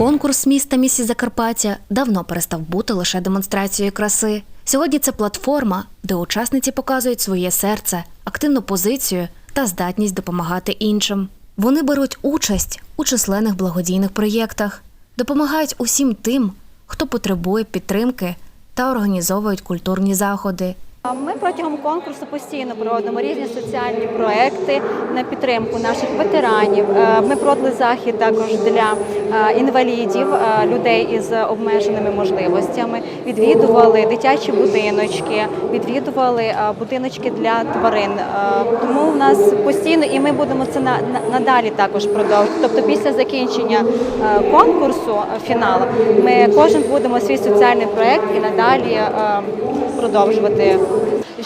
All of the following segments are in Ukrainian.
Конкурс міста місі Закарпаття давно перестав бути лише демонстрацією краси. Сьогодні це платформа, де учасниці показують своє серце, активну позицію та здатність допомагати іншим. Вони беруть участь у численних благодійних проєктах, допомагають усім тим, хто потребує підтримки та організовують культурні заходи. Ми протягом конкурсу постійно проводимо різні соціальні проекти на підтримку наших ветеранів. Е, Ми проводили захід також для е, інвалідів, е, людей із обмеженими можливостями. Відвідували дитячі будиночки, відвідували будиночки для тварин. Тому в нас постійно і ми будемо це на- на- надалі також продовжувати. Тобто, після закінчення конкурсу фіналу, ми кожен будемо свій соціальний проект і надалі продовжувати.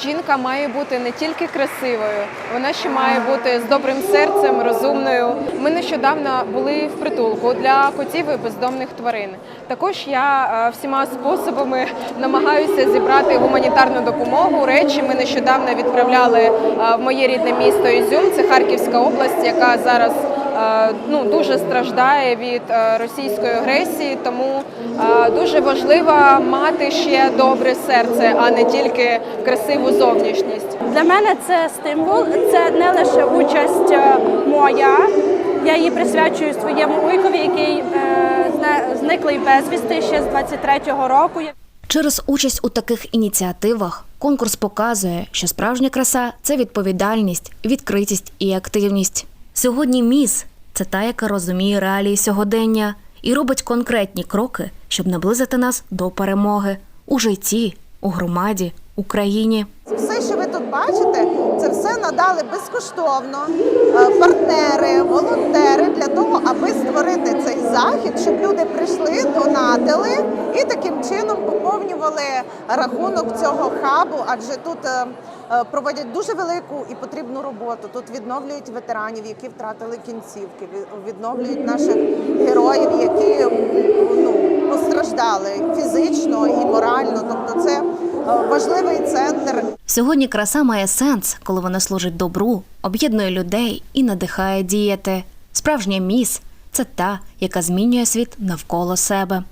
Жінка має бути не тільки красивою, вона ще має бути з добрим серцем, розумною. Ми нещодавно були в притулку для котів і бездомних тварин. Також я е, всіма способами намагаюся зібрати гуманітарну допомогу. Речі ми нещодавно відправляли е, в моє рідне місто Ізюм, це Харківська область, яка зараз ну дуже страждає від е, російської агресії. Тому е, дуже важливо мати ще добре серце, а не тільки красиву зовнішність. Для мене це стимул, це не лише участь е, моя. Я її присвячую своєму вуйкові, який е, зниклий безвісти ще з 23-го року. Через участь у таких ініціативах конкурс показує, що справжня краса це відповідальність, відкритість і активність. Сьогодні міс це та, яка розуміє реалії сьогодення і робить конкретні кроки, щоб наблизити нас до перемоги у житті, у громаді, Україні. Все, що ви тут бачите, це все надали безкоштовно е, партнери, волонтери для того, аби створити цей захід, щоб люди прийшли, донатили і таким чином поповнювали рахунок цього хабу, адже тут е, проводять дуже велику і потрібну роботу. Тут відновлюють ветеранів, які втратили кінцівки, ві- відновлюють наших героїв, які ну, постраждали фізично і морально. Тобто, це е, важливий центр. Сьогодні краса має сенс, коли вона служить добру, об'єднує людей і надихає діяти. Справжня міс це та, яка змінює світ навколо себе.